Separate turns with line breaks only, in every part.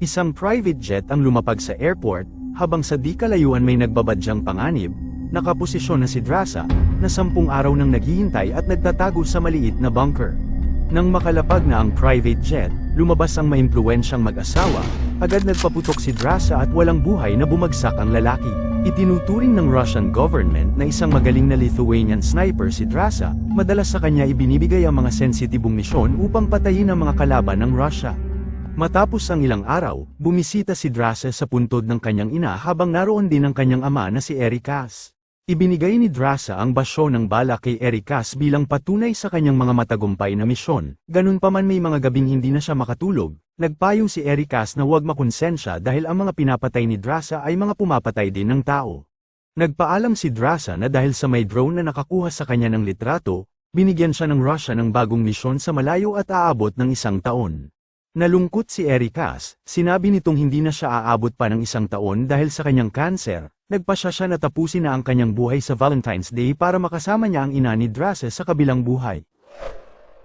Isang private jet ang lumapag sa airport, habang sa di kalayuan may nagbabadyang panganib, nakaposisyon na si Drasa, na sampung araw nang naghihintay at nagtatago sa maliit na bunker. Nang makalapag na ang private jet, lumabas ang maimpluwensyang mag-asawa, agad nagpaputok si Drasa at walang buhay na bumagsak ang lalaki. Itinuturing ng Russian government na isang magaling na Lithuanian sniper si Drasa, madalas sa kanya ibinibigay ang mga sensitibong misyon upang patayin ang mga kalaban ng Russia. Matapos ang ilang araw, bumisita si Drasa sa puntod ng kanyang ina habang naroon din ang kanyang ama na si Erikas. Ibinigay ni Drasa ang basyo ng bala kay Erikas bilang patunay sa kanyang mga matagumpay na misyon. Ganun pa man may mga gabing hindi na siya makatulog, nagpayong si Erikas na huwag makonsensya dahil ang mga pinapatay ni Drasa ay mga pumapatay din ng tao. Nagpaalam si Drasa na dahil sa may drone na nakakuha sa kanya ng litrato, binigyan siya ng Russia ng bagong misyon sa malayo at aabot ng isang taon. Nalungkot si Erikas, sinabi nitong hindi na siya aabot pa ng isang taon dahil sa kanyang cancer, nagpasya siya na tapusin na ang kanyang buhay sa Valentine's Day para makasama niya ang ina ni Drase sa kabilang buhay.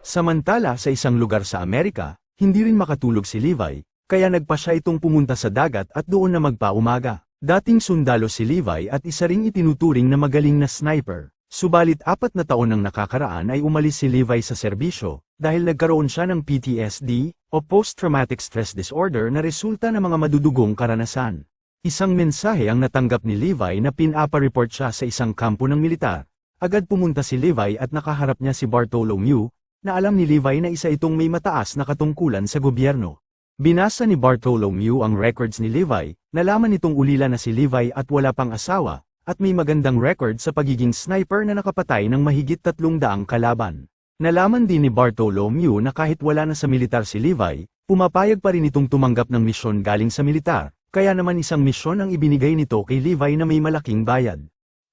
Samantala sa isang lugar sa Amerika, hindi rin makatulog si Levi, kaya nagpasya itong pumunta sa dagat at doon na magpaumaga. Dating sundalo si Levi at isa ring itinuturing na magaling na sniper. Subalit apat na taon nang nakakaraan ay umalis si Levi sa serbisyo, dahil nagkaroon siya ng PTSD, o Post-Traumatic Stress Disorder na resulta ng mga madudugong karanasan. Isang mensahe ang natanggap ni Levi na pinapa-report siya sa isang kampo ng militar. Agad pumunta si Levi at nakaharap niya si Bartholomew, na alam ni Levi na isa itong may mataas na katungkulan sa gobyerno. Binasa ni Bartholomew ang records ni Levi, nalaman nitong ulila na si Levi at wala pang asawa, at may magandang record sa pagiging sniper na nakapatay ng mahigit tatlong daang kalaban. Nalaman din ni Bartholomew na kahit wala na sa militar si Levi, pumapayag pa rin itong tumanggap ng misyon galing sa militar, kaya naman isang misyon ang ibinigay nito kay Levi na may malaking bayad.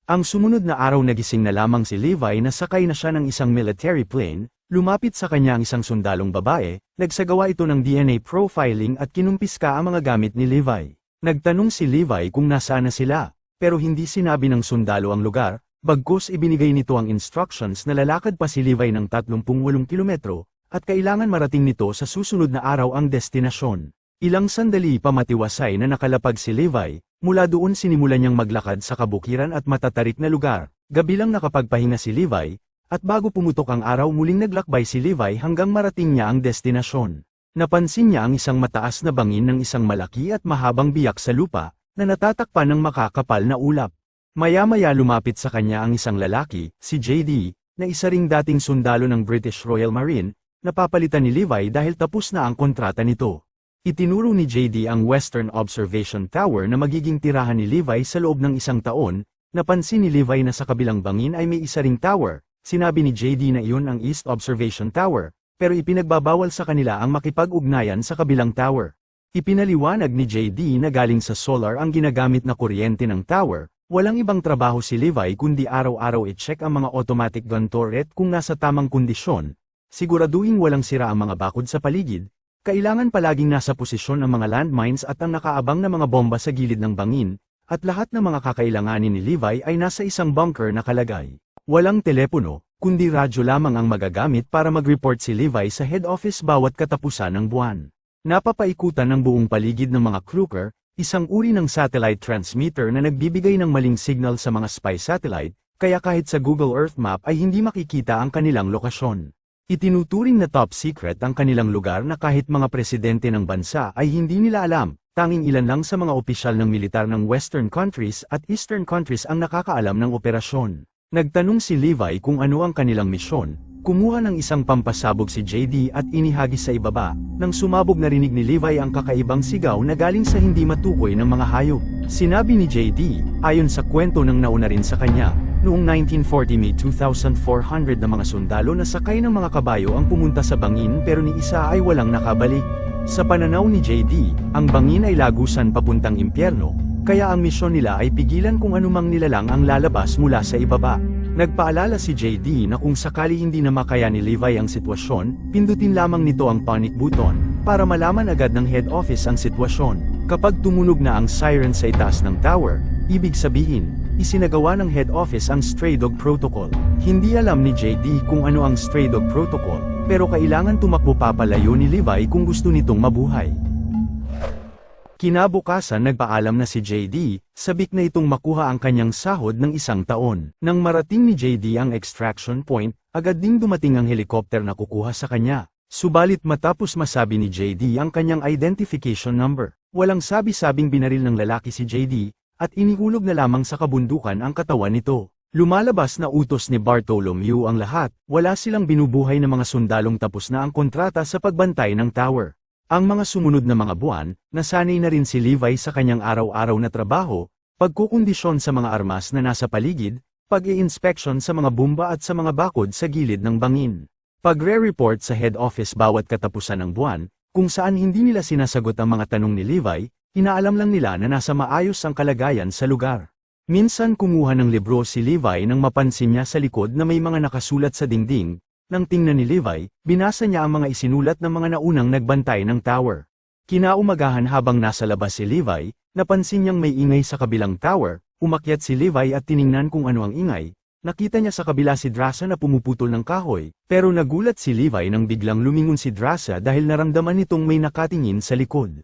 Ang sumunod na araw nagising na lamang si Levi na sakay na siya ng isang military plane, lumapit sa kanya ang isang sundalong babae, nagsagawa ito ng DNA profiling at kinumpiska ang mga gamit ni Levi. Nagtanong si Levi kung nasaan na sila, pero hindi sinabi ng sundalo ang lugar, bagkus ibinigay nito ang instructions na lalakad pa si Levi ng 38 kilometro, at kailangan marating nito sa susunod na araw ang destinasyon. Ilang sandali pa matiwasay na nakalapag si Levi, mula doon sinimulan niyang maglakad sa kabukiran at matatarik na lugar, gabi lang nakapagpahinga si Levi, at bago pumutok ang araw muling naglakbay si Levi hanggang marating niya ang destinasyon. Napansin niya ang isang mataas na bangin ng isang malaki at mahabang biyak sa lupa, na natatakpan ng makakapal na ulap. Maya-maya lumapit sa kanya ang isang lalaki, si JD, na isa ring dating sundalo ng British Royal Marine, napapalitan ni Levi dahil tapos na ang kontrata nito. Itinuro ni JD ang Western Observation Tower na magiging tirahan ni Levi sa loob ng isang taon, napansin ni Levi na sa kabilang bangin ay may isa ring tower, sinabi ni JD na iyon ang East Observation Tower, pero ipinagbabawal sa kanila ang makipag-ugnayan sa kabilang tower. Ipinaliwanag ni JD na galing sa solar ang ginagamit na kuryente ng tower, walang ibang trabaho si Levi kundi araw-araw i-check ang mga automatic gun turret kung nasa tamang kondisyon, siguraduhin walang sira ang mga bakod sa paligid, kailangan palaging nasa posisyon ang mga landmines at ang nakaabang na mga bomba sa gilid ng bangin, at lahat ng mga kakailanganin ni Levi ay nasa isang bunker na kalagay. Walang telepono, kundi radyo lamang ang magagamit para mag-report si Levi sa head office bawat katapusan ng buwan. Napapaikutan ng buong paligid ng mga Kluker, isang uri ng satellite transmitter na nagbibigay ng maling signal sa mga spy satellite, kaya kahit sa Google Earth Map ay hindi makikita ang kanilang lokasyon. Itinuturing na top secret ang kanilang lugar na kahit mga presidente ng bansa ay hindi nila alam, tanging ilan lang sa mga opisyal ng militar ng Western countries at Eastern countries ang nakakaalam ng operasyon. Nagtanong si Levi kung ano ang kanilang misyon, kumuha ng isang pampasabog si JD at inihagis sa ibaba, nang sumabog narinig ni Levi ang kakaibang sigaw na galing sa hindi matukoy ng mga hayop. Sinabi ni JD, ayon sa kwento ng nauna rin sa kanya, Noong 1940 may 2,400 na mga sundalo na sakay ng mga kabayo ang pumunta sa bangin pero ni isa ay walang nakabalik. Sa pananaw ni JD, ang bangin ay lagusan papuntang impyerno, kaya ang misyon nila ay pigilan kung anumang nilalang ang lalabas mula sa ibaba. Nagpaalala si JD na kung sakali hindi na makaya ni Levi ang sitwasyon, pindutin lamang nito ang panic button, para malaman agad ng head office ang sitwasyon. Kapag tumunog na ang siren sa itaas ng tower, ibig sabihin, isinagawa ng head office ang Stray Dog Protocol. Hindi alam ni JD kung ano ang Stray Dog Protocol, pero kailangan tumakbo papalayo ni Levi kung gusto nitong mabuhay. Kinabukasan nagpaalam na si JD, sabik na itong makuha ang kanyang sahod ng isang taon. Nang marating ni JD ang extraction point, agad ding dumating ang helicopter na kukuha sa kanya. Subalit matapos masabi ni JD ang kanyang identification number, walang sabi-sabing binaril ng lalaki si JD, at inihulog na lamang sa kabundukan ang katawan nito. Lumalabas na utos ni Bartholomew ang lahat, wala silang binubuhay na mga sundalong tapos na ang kontrata sa pagbantay ng tower. Ang mga sumunod na mga buwan, nasanay na rin si Levi sa kanyang araw-araw na trabaho, pagkukondisyon sa mga armas na nasa paligid, pag-i-inspection sa mga bumba at sa mga bakod sa gilid ng bangin. Pagre-report sa head office bawat katapusan ng buwan, kung saan hindi nila sinasagot ang mga tanong ni Levi, inaalam lang nila na nasa maayos ang kalagayan sa lugar. Minsan kumuha ng libro si Levi nang mapansin niya sa likod na may mga nakasulat sa dingding, nang tingnan ni Levi, binasa niya ang mga isinulat ng mga naunang nagbantay ng tower. Kinaumagahan habang nasa labas si Levi, napansin niyang may ingay sa kabilang tower, umakyat si Levi at tiningnan kung ano ang ingay. Nakita niya sa kabila si Drasa na pumuputol ng kahoy, pero nagulat si Levi nang biglang lumingon si Drasa dahil naramdaman nitong may nakatingin sa likod.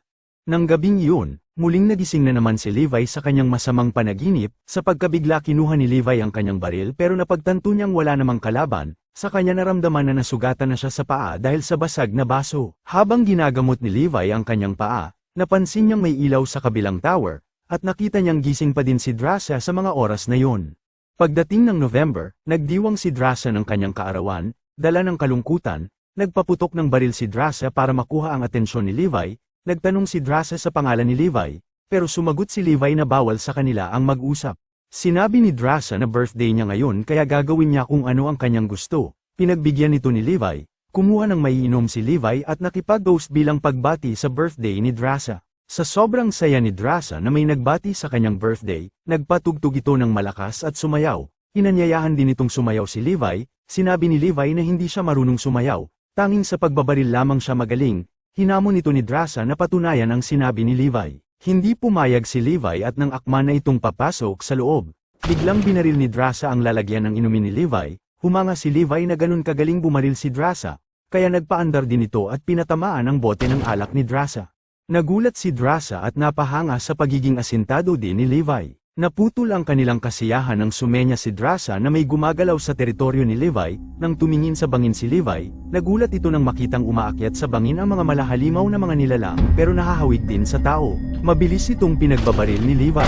Nang gabing iyon, muling nagising na naman si Levi sa kanyang masamang panaginip, sa pagkabigla kinuha ni Levi ang kanyang baril pero napagtanto niyang wala namang kalaban, sa kanya naramdaman na nasugatan na siya sa paa dahil sa basag na baso. Habang ginagamot ni Levi ang kanyang paa, napansin niyang may ilaw sa kabilang tower, at nakita niyang gising pa din si Drasa sa mga oras na yon. Pagdating ng November, nagdiwang si Drasa ng kanyang kaarawan, dala ng kalungkutan, nagpaputok ng baril si Drasa para makuha ang atensyon ni Levi, nagtanong si Drasa sa pangalan ni Levi, pero sumagot si Levi na bawal sa kanila ang mag-usap. Sinabi ni Drasa na birthday niya ngayon kaya gagawin niya kung ano ang kanyang gusto. Pinagbigyan nito ni Levi, kumuha ng maiinom si Levi at nakipag-ghost bilang pagbati sa birthday ni Drasa. Sa sobrang saya ni Drasa na may nagbati sa kanyang birthday, nagpatugtog ito ng malakas at sumayaw. Inanyayahan din itong sumayaw si Levi, sinabi ni Levi na hindi siya marunong sumayaw, tanging sa pagbabaril lamang siya magaling, hinamon ito ni Drasa na patunayan ang sinabi ni Levi. Hindi pumayag si Levi at nang akma na itong papasok sa loob. Biglang binaril ni Drasa ang lalagyan ng inumin ni Levi, humanga si Levi na ganun kagaling bumaril si Drasa, kaya nagpaandar din ito at pinatamaan ang bote ng alak ni Drasa. Nagulat si Drasa at napahanga sa pagiging asintado din ni Levi. Naputol ang kanilang kasiyahan ng sumenya si Drasa na may gumagalaw sa teritoryo ni Levi, nang tumingin sa bangin si Levi, nagulat ito nang makitang umaakyat sa bangin ang mga malahalimaw na mga nilalang pero nahahawig din sa tao. Mabilis itong pinagbabaril ni Levi.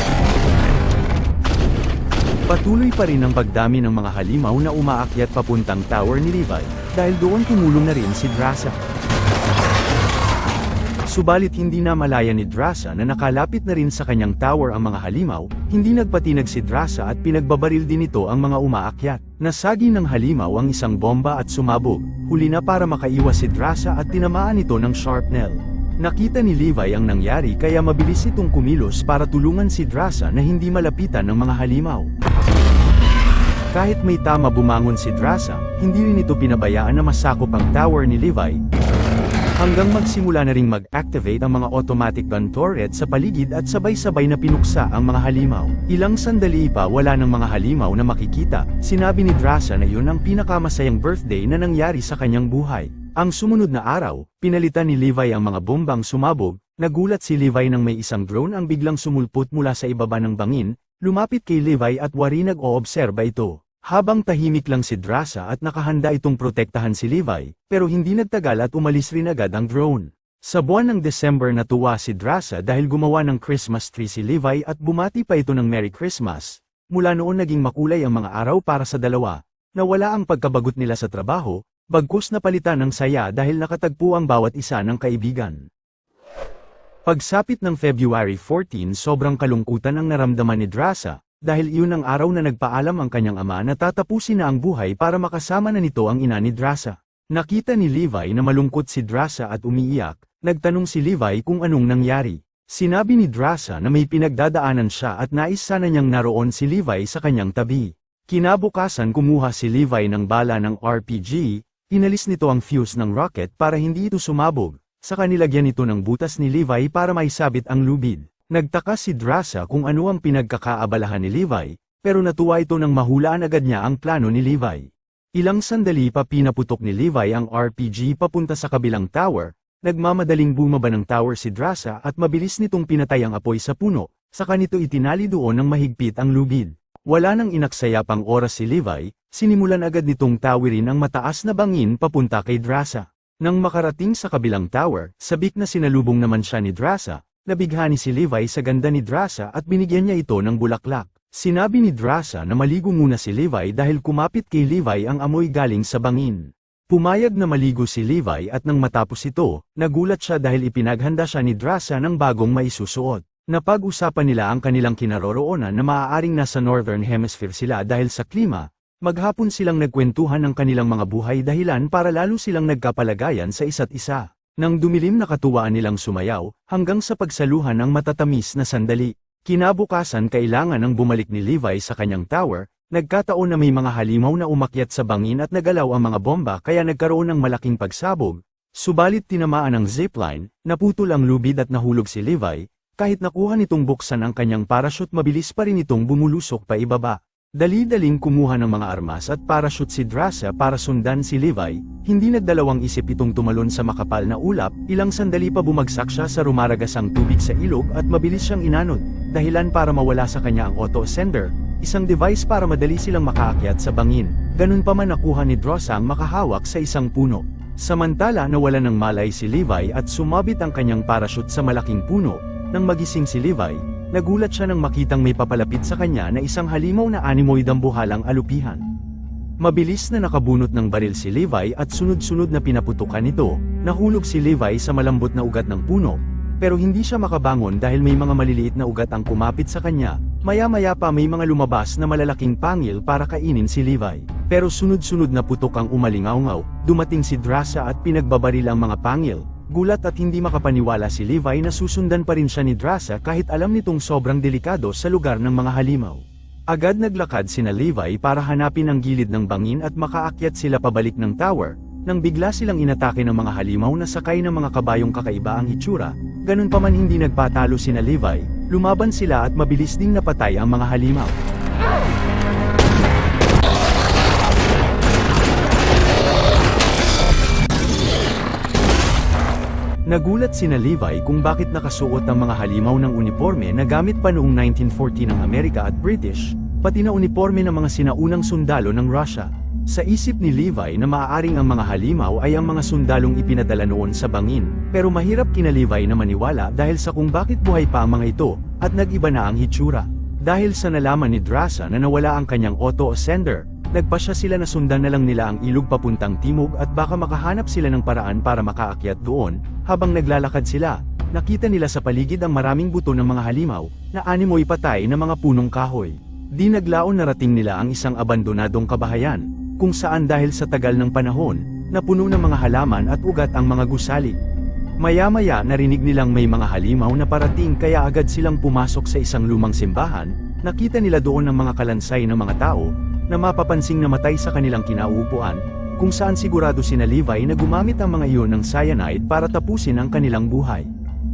Patuloy pa rin ang pagdami ng mga halimaw na umaakyat papuntang tower ni Levi, dahil doon tumulong na rin si Drasa. Subalit hindi na malaya ni Drasa na nakalapit na rin sa kanyang tower ang mga halimaw, hindi nagpatinag si Drasa at pinagbabaril din ito ang mga umaakyat. Nasagi ng halimaw ang isang bomba at sumabog, huli na para makaiwas si Drasa at tinamaan ito ng sharpnel. Nakita ni Levi ang nangyari kaya mabilis itong kumilos para tulungan si Drasa na hindi malapitan ng mga halimaw. Kahit may tama bumangon si Drasa, hindi rin ito pinabayaan na masakop ang tower ni Levi, hanggang magsimula na ring mag-activate ang mga automatic gun turret sa paligid at sabay-sabay na pinuksa ang mga halimaw. Ilang sandali pa wala ng mga halimaw na makikita, sinabi ni Drasa na yun ang pinakamasayang birthday na nangyari sa kanyang buhay. Ang sumunod na araw, pinalitan ni Levi ang mga bombang sumabog, nagulat si Levi nang may isang drone ang biglang sumulpot mula sa ibaba ng bangin, lumapit kay Levi at wari nag-oobserba ito. Habang tahimik lang si Drasa at nakahanda itong protektahan si Levi, pero hindi nagtagal at umalis rin agad ang drone. Sa buwan ng December natuwa si Drasa dahil gumawa ng Christmas tree si Levi at bumati pa ito ng Merry Christmas. Mula noon naging makulay ang mga araw para sa dalawa, nawala ang pagkabagot nila sa trabaho, bagkus napalitan ng saya dahil nakatagpo ang bawat isa ng kaibigan. Pagsapit ng February 14 sobrang kalungkutan ang naramdaman ni Drasa, dahil iyon ang araw na nagpaalam ang kanyang ama na tatapusin na ang buhay para makasama na nito ang ina ni Drasa. Nakita ni Levi na malungkot si Drasa at umiiyak, nagtanong si Levi kung anong nangyari. Sinabi ni Drasa na may pinagdadaanan siya at nais sana niyang naroon si Levi sa kanyang tabi. Kinabukasan kumuha si Levi ng bala ng RPG, inalis nito ang fuse ng rocket para hindi ito sumabog, saka nilagyan ito ng butas ni Levi para maisabit ang lubid. Nagtaka si Drasa kung ano ang pinagkakaabalahan ni Levi, pero natuwa ito nang mahulaan agad niya ang plano ni Levi. Ilang sandali pa pinaputok ni Levi ang RPG papunta sa kabilang tower, nagmamadaling bumaba ng tower si Drasa at mabilis nitong pinatay ang apoy sa puno, saka nito itinali doon ng mahigpit ang lubid. Wala nang inaksaya pang oras si Levi, sinimulan agad nitong tawirin ang mataas na bangin papunta kay Drasa. Nang makarating sa kabilang tower, sabik na sinalubong naman siya ni Drasa, nabighani si Levi sa ganda ni Drasa at binigyan niya ito ng bulaklak. Sinabi ni Drasa na maligo muna si Levi dahil kumapit kay Levi ang amoy galing sa bangin. Pumayag na maligo si Levi at nang matapos ito, nagulat siya dahil ipinaghanda siya ni Drasa ng bagong maisusuot. Napag-usapan nila ang kanilang kinaroroonan na maaaring nasa Northern Hemisphere sila dahil sa klima, maghapon silang nagkwentuhan ng kanilang mga buhay dahilan para lalo silang nagkapalagayan sa isa't isa. Nang dumilim na katuwaan nilang sumayaw, hanggang sa pagsaluhan ng matatamis na sandali. Kinabukasan kailangan ng bumalik ni Levi sa kanyang tower, nagkataon na may mga halimaw na umakyat sa bangin at nagalaw ang mga bomba kaya nagkaroon ng malaking pagsabog, subalit tinamaan ng zipline, naputol ang lubid at nahulog si Levi, kahit nakuha nitong buksan ang kanyang parachute mabilis pa rin itong bumulusok pa ibaba. Dali-daling kumuha ng mga armas at parachute si Drasa para sundan si Levi, hindi nagdalawang isip itong tumalon sa makapal na ulap, ilang sandali pa bumagsak siya sa rumaragasang tubig sa ilog at mabilis siyang inanod, dahilan para mawala sa kanya ang auto-sender, isang device para madali silang makaakyat sa bangin, ganun pa man nakuha ni Drosa ang makahawak sa isang puno. Samantala nawala ng malay si Levi at sumabit ang kanyang parachute sa malaking puno, nang magising si Levi, nagulat siya nang makitang may papalapit sa kanya na isang halimaw na animoy dambuhalang alupihan. Mabilis na nakabunot ng baril si Levi at sunod-sunod na pinaputukan ito, nahulog si Levi sa malambot na ugat ng puno, pero hindi siya makabangon dahil may mga maliliit na ugat ang kumapit sa kanya, maya-maya pa may mga lumabas na malalaking pangil para kainin si Levi. Pero sunod-sunod na putok ang umalingaw-ngaw, dumating si Drasa at pinagbabaril ang mga pangil, Gulat at hindi makapaniwala si Levi na susundan pa rin siya ni Drasa kahit alam nitong sobrang delikado sa lugar ng mga halimaw. Agad naglakad sina Levi para hanapin ang gilid ng bangin at makaakyat sila pabalik ng tower, nang bigla silang inatake ng mga halimaw na sakay ng mga kabayong kakaiba ang hitsura, ganun pa man hindi nagpatalo sina Levi, lumaban sila at mabilis ding napatay ang mga halimaw. Nagulat sina Levi kung bakit nakasuot ang mga halimaw ng uniforme na gamit pa noong 1940 ng Amerika at British, pati na uniforme ng mga sinaunang sundalo ng Russia. Sa isip ni Levi na maaaring ang mga halimaw ay ang mga sundalong ipinadala noon sa bangin, pero mahirap kina Levi na maniwala dahil sa kung bakit buhay pa ang mga ito, at nag-iba na ang hitsura. Dahil sa nalaman ni Drasa na nawala ang kanyang auto-sender, Nagpasya sila na sundan na lang nila ang ilog papuntang timog at baka makahanap sila ng paraan para makaakyat doon, habang naglalakad sila, nakita nila sa paligid ang maraming buto ng mga halimaw, na animoy patay na mga punong kahoy. Di naglaon narating nila ang isang abandonadong kabahayan, kung saan dahil sa tagal ng panahon, napuno ng mga halaman at ugat ang mga gusali. Maya-maya narinig nilang may mga halimaw na parating kaya agad silang pumasok sa isang lumang simbahan, nakita nila doon ang mga kalansay ng mga tao, na mapapansing namatay sa kanilang kinauupuan, kung saan sigurado sina Levi na gumamit ang mga iyon ng cyanide para tapusin ang kanilang buhay.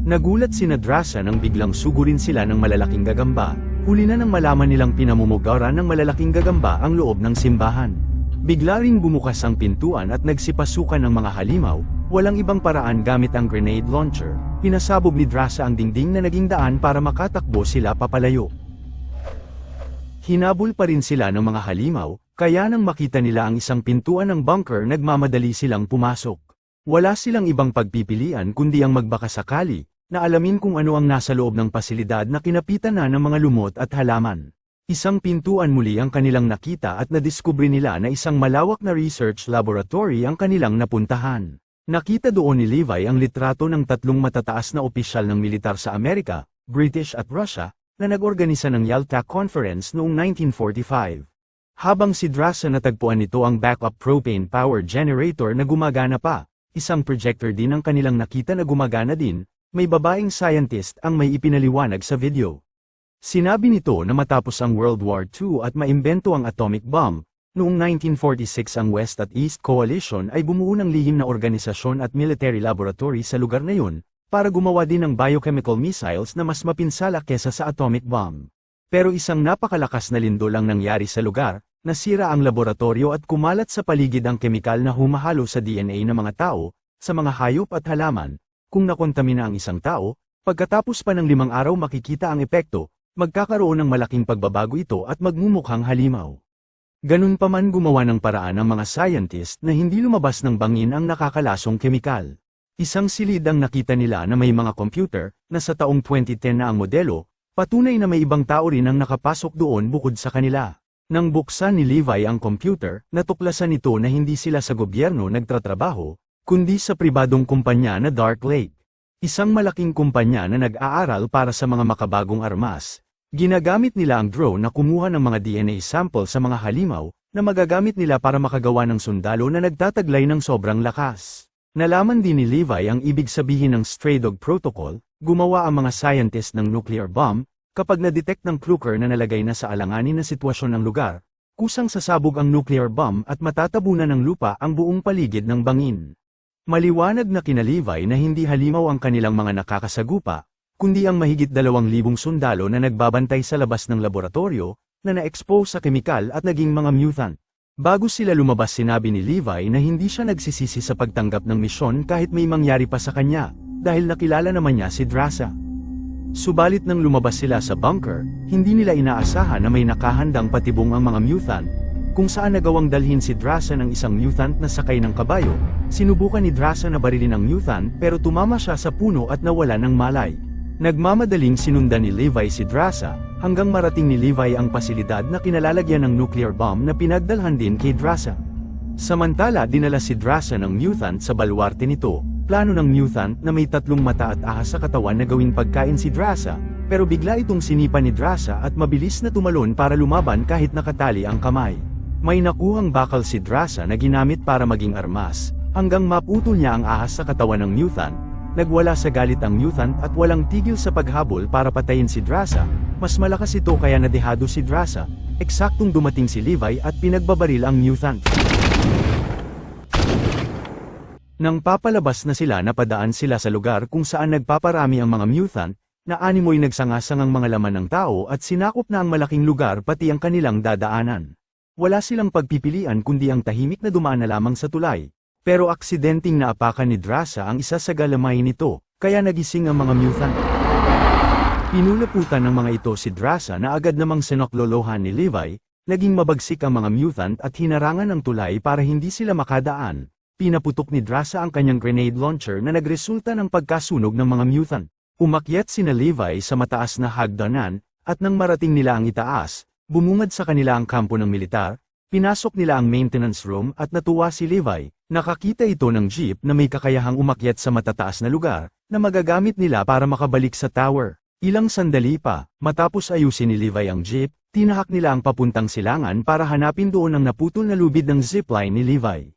Nagulat sina Drasa nang biglang sugurin sila ng malalaking gagamba, huli na nang malaman nilang pinamumugaran ng malalaking gagamba ang loob ng simbahan. Bigla ring bumukas ang pintuan at nagsipasukan ng mga halimaw, walang ibang paraan gamit ang grenade launcher, pinasabog ni Drasa ang dingding na naging daan para makatakbo sila papalayo. Hinabol pa rin sila ng mga halimaw, kaya nang makita nila ang isang pintuan ng bunker nagmamadali silang pumasok. Wala silang ibang pagpipilian kundi ang magbakasakali, na alamin kung ano ang nasa loob ng pasilidad na kinapitan na ng mga lumot at halaman. Isang pintuan muli ang kanilang nakita at nadiskubre nila na isang malawak na research laboratory ang kanilang napuntahan. Nakita doon ni Levi ang litrato ng tatlong matataas na opisyal ng militar sa Amerika, British at Russia, na nag-organisa ng Yalta Conference noong 1945. Habang si Drasa natagpuan nito ang backup propane power generator na gumagana pa, isang projector din ang kanilang nakita na gumagana din, may babaeng scientist ang may ipinaliwanag sa video. Sinabi nito na matapos ang World War II at maimbento ang atomic bomb, noong 1946 ang West at East Coalition ay bumuo ng lihim na organisasyon at military laboratory sa lugar na yun, para gumawa din ng biochemical missiles na mas mapinsala kesa sa atomic bomb. Pero isang napakalakas na lindol ang nangyari sa lugar, nasira ang laboratorio at kumalat sa paligid ang kemikal na humahalo sa DNA ng mga tao, sa mga hayop at halaman. Kung nakontamina ang isang tao, pagkatapos pa ng limang araw makikita ang epekto, magkakaroon ng malaking pagbabago ito at magmumukhang halimaw. Ganun pa man gumawa ng paraan ang mga scientist na hindi lumabas ng bangin ang nakakalasong kemikal. Isang silid ang nakita nila na may mga computer, na sa taong 2010 na ang modelo, patunay na may ibang tao rin ang nakapasok doon bukod sa kanila. Nang buksan ni Levi ang computer, natuklasan nito na hindi sila sa gobyerno nagtatrabaho, kundi sa pribadong kumpanya na Dark Lake. Isang malaking kumpanya na nag-aaral para sa mga makabagong armas. Ginagamit nila ang drone na kumuha ng mga DNA sample sa mga halimaw, na magagamit nila para makagawa ng sundalo na nagtataglay ng sobrang lakas. Nalaman din ni Levi ang ibig sabihin ng Stray Dog Protocol, gumawa ang mga scientist ng nuclear bomb, kapag na-detect ng Kluker na nalagay na sa alanganin na sitwasyon ng lugar, kusang sasabog ang nuclear bomb at matatabunan ng lupa ang buong paligid ng bangin. Maliwanag na kina Levi na hindi halimaw ang kanilang mga nakakasagupa, kundi ang mahigit dalawang libong sundalo na nagbabantay sa labas ng laboratorio, na na-expose sa kemikal at naging mga mutant. Bago sila lumabas sinabi ni Levi na hindi siya nagsisisi sa pagtanggap ng misyon kahit may mangyari pa sa kanya, dahil nakilala naman niya si Drasa. Subalit nang lumabas sila sa bunker, hindi nila inaasahan na may nakahandang patibong ang mga mutant, kung saan nagawang dalhin si Drasa ng isang mutant na sakay ng kabayo, sinubukan ni Drasa na barilin ang mutant pero tumama siya sa puno at nawala ng malay. Nagmamadaling sinundan ni Levi si Drasa, hanggang marating ni Levi ang pasilidad na kinalalagyan ng nuclear bomb na pinagdalhan din kay Drasa. Samantala dinala si Drasa ng mutant sa balwarte nito, plano ng mutant na may tatlong mata at ahas sa katawan na gawing pagkain si Drasa, pero bigla itong sinipa ni Drasa at mabilis na tumalon para lumaban kahit nakatali ang kamay. May nakuhang bakal si Drasa na ginamit para maging armas, hanggang maputol niya ang ahas sa katawan ng mutant, nagwala sa galit ang mutant at walang tigil sa paghabol para patayin si Drasa, mas malakas ito kaya nadehado si Drasa, eksaktong dumating si Levi at pinagbabaril ang mutant. Nang papalabas na sila napadaan sila sa lugar kung saan nagpaparami ang mga mutant, na animoy nagsangasangang mga laman ng tao at sinakop na ang malaking lugar pati ang kanilang dadaanan. Wala silang pagpipilian kundi ang tahimik na dumaan na lamang sa tulay, pero aksidenteng naapakan ni Drasa ang isa sa galamay nito, kaya nagising ang mga mutant. Pinulaputan ng mga ito si Drasa na agad namang sinoklolohan ni Levi, naging mabagsik ang mga mutant at hinarangan ng tulay para hindi sila makadaan. Pinaputok ni Drasa ang kanyang grenade launcher na nagresulta ng pagkasunog ng mga mutant. Umakyat sina Levi sa mataas na hagdanan, at nang marating nila ang itaas, bumungad sa kanila ang kampo ng militar, pinasok nila ang maintenance room at natuwa si Levi, nakakita ito ng jeep na may kakayahang umakyat sa matataas na lugar, na magagamit nila para makabalik sa tower. Ilang sandali pa, matapos ayusin ni Levi ang jeep, tinahak nila ang papuntang silangan para hanapin doon ang naputol na lubid ng zipline ni Levi.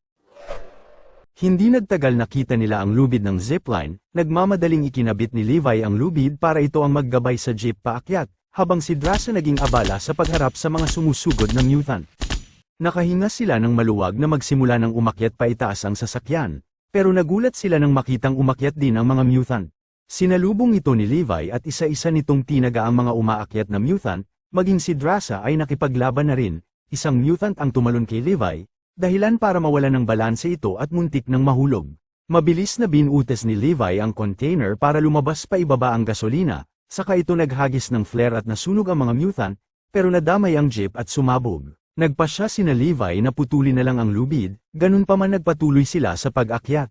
Hindi nagtagal nakita nila ang lubid ng zipline, nagmamadaling ikinabit ni Levi ang lubid para ito ang maggabay sa jeep paakyat, habang si Drasa naging abala sa pagharap sa mga sumusugod na mutant. Nakahinga sila ng maluwag na magsimula ng umakyat pa itaas ang sasakyan, pero nagulat sila nang makitang umakyat din ang mga mutant. Sinalubong ito ni Levi at isa-isa nitong tinaga ang mga umaakyat na mutant, maging si Drasa ay nakipaglaban na rin, isang mutant ang tumalon kay Levi, dahilan para mawala ng balanse ito at muntik ng mahulog. Mabilis na binutes ni Levi ang container para lumabas pa ibaba ang gasolina, saka ito naghagis ng flare at nasunog ang mga mutant, pero nadamay ang jeep at sumabog. Nagpasya sina Levi na putulin na lang ang lubid, ganun pa man nagpatuloy sila sa pag-akyat.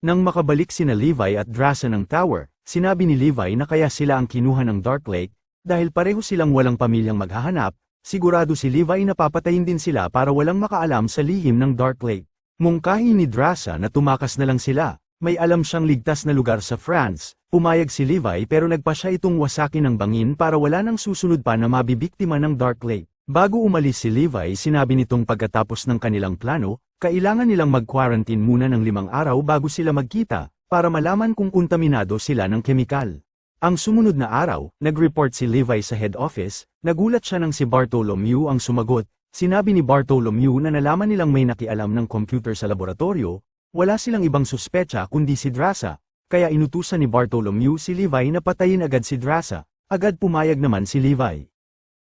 Nang makabalik sina Levi at Drasa ng tower, sinabi ni Levi na kaya sila ang kinuha ng Dark Lake, dahil pareho silang walang pamilyang maghahanap, sigurado si Levi na papatayin din sila para walang makaalam sa lihim ng Dark Lake. Mungkahi ni Drasa na tumakas na lang sila, may alam siyang ligtas na lugar sa France, pumayag si Levi pero nagpa siya itong wasakin ng bangin para wala nang susunod pa na mabibiktima ng Dark Lake. Bago umalis si Levi sinabi nitong pagkatapos ng kanilang plano, kailangan nilang mag-quarantine muna ng limang araw bago sila magkita, para malaman kung kontaminado sila ng kemikal. Ang sumunod na araw, nag-report si Levi sa head office, nagulat siya nang si Bartholomew ang sumagot, sinabi ni Bartholomew na nalaman nilang may nakialam ng computer sa laboratorio, wala silang ibang suspecha kundi si Drasa, kaya inutusan ni Bartholomew si Levi na patayin agad si Drasa, agad pumayag naman si Levi.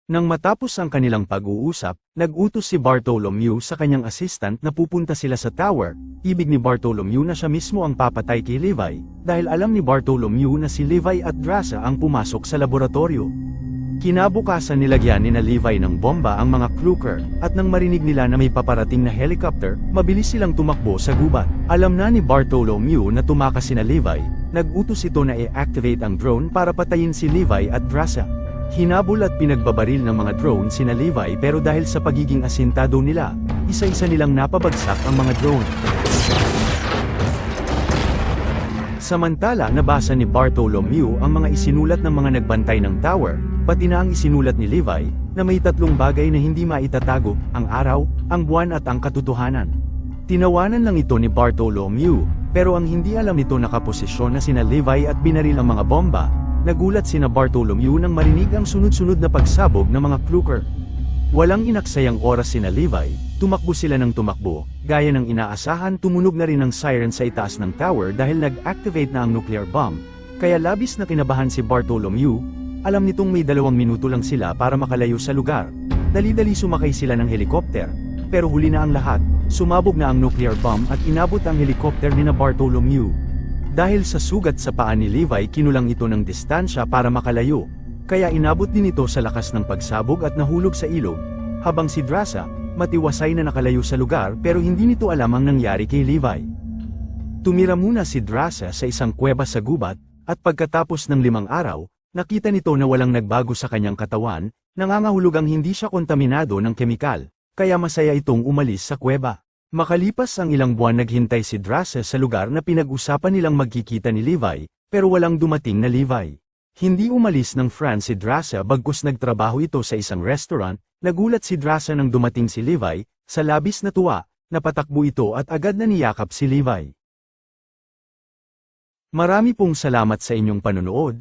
Nang matapos ang kanilang pag-uusap, nag-utos si Bartholomew sa kanyang assistant na pupunta sila sa tower, ibig ni Bartholomew na siya mismo ang papatay kay Levi, dahil alam ni Bartholomew na si Levi at Drasa ang pumasok sa laboratorio. Kinabukasan nilagyan ni na Levi ng bomba ang mga Kluker, at nang marinig nila na may paparating na helicopter, mabilis silang tumakbo sa gubat. Alam na ni Bartholomew na tumakas si na Levi, nag-utos ito na i-activate ang drone para patayin si Levi at Drasa. Hinabol at pinagbabaril ng mga drone sina Levi pero dahil sa pagiging asintado nila, isa-isa nilang napabagsak ang mga drone. Samantala nabasa ni Bartholomew ang mga isinulat ng mga nagbantay ng tower, pati na ang isinulat ni Levi, na may tatlong bagay na hindi maitatago, ang araw, ang buwan at ang katotohanan. Tinawanan lang ito ni Bartholomew, pero ang hindi alam nito nakaposisyon na sina Levi at binaril ang mga bomba, nagulat sina Bartholomew nang marinig ang sunod-sunod na pagsabog ng mga Kluker. Walang inaksayang oras sina Levi, tumakbo sila ng tumakbo, gaya ng inaasahan tumunog na rin ang siren sa itaas ng tower dahil nag-activate na ang nuclear bomb, kaya labis na kinabahan si Bartholomew, alam nitong may dalawang minuto lang sila para makalayo sa lugar. Dali-dali sumakay sila ng helikopter, pero huli na ang lahat, sumabog na ang nuclear bomb at inabot ang helikopter ni na Bartholomew. Dahil sa sugat sa paa ni Levi kinulang ito ng distansya para makalayo, kaya inabot din ito sa lakas ng pagsabog at nahulog sa ilog, habang si Drasa, matiwasay na nakalayo sa lugar pero hindi nito alam ang nangyari kay Levi. Tumira muna si Drasa sa isang kuweba sa gubat, at pagkatapos ng limang araw, nakita nito na walang nagbago sa kanyang katawan, nangangahulog ang hindi siya kontaminado ng kemikal, kaya masaya itong umalis sa kuweba. Makalipas ang ilang buwan naghintay si Drasa sa lugar na pinag-usapan nilang magkikita ni Levi, pero walang dumating na Levi. Hindi umalis ng France si Drasa bagkus nagtrabaho ito sa isang restaurant, nagulat si Drasa nang dumating si Levi, sa labis na tuwa, napatakbo ito at agad na niyakap si Levi. Marami pong salamat sa inyong panonood.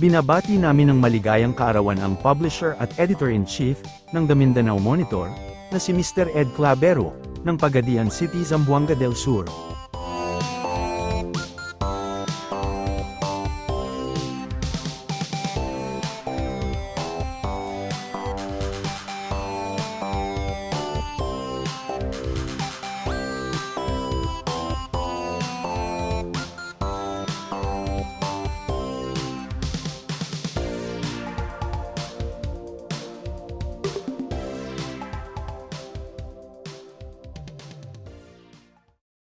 Binabati namin ng maligayang kaarawan ang publisher at editor-in-chief ng The Mindanao Monitor, na si Mr. Ed Clavero, ng Pagadian City, Zamboanga del Sur.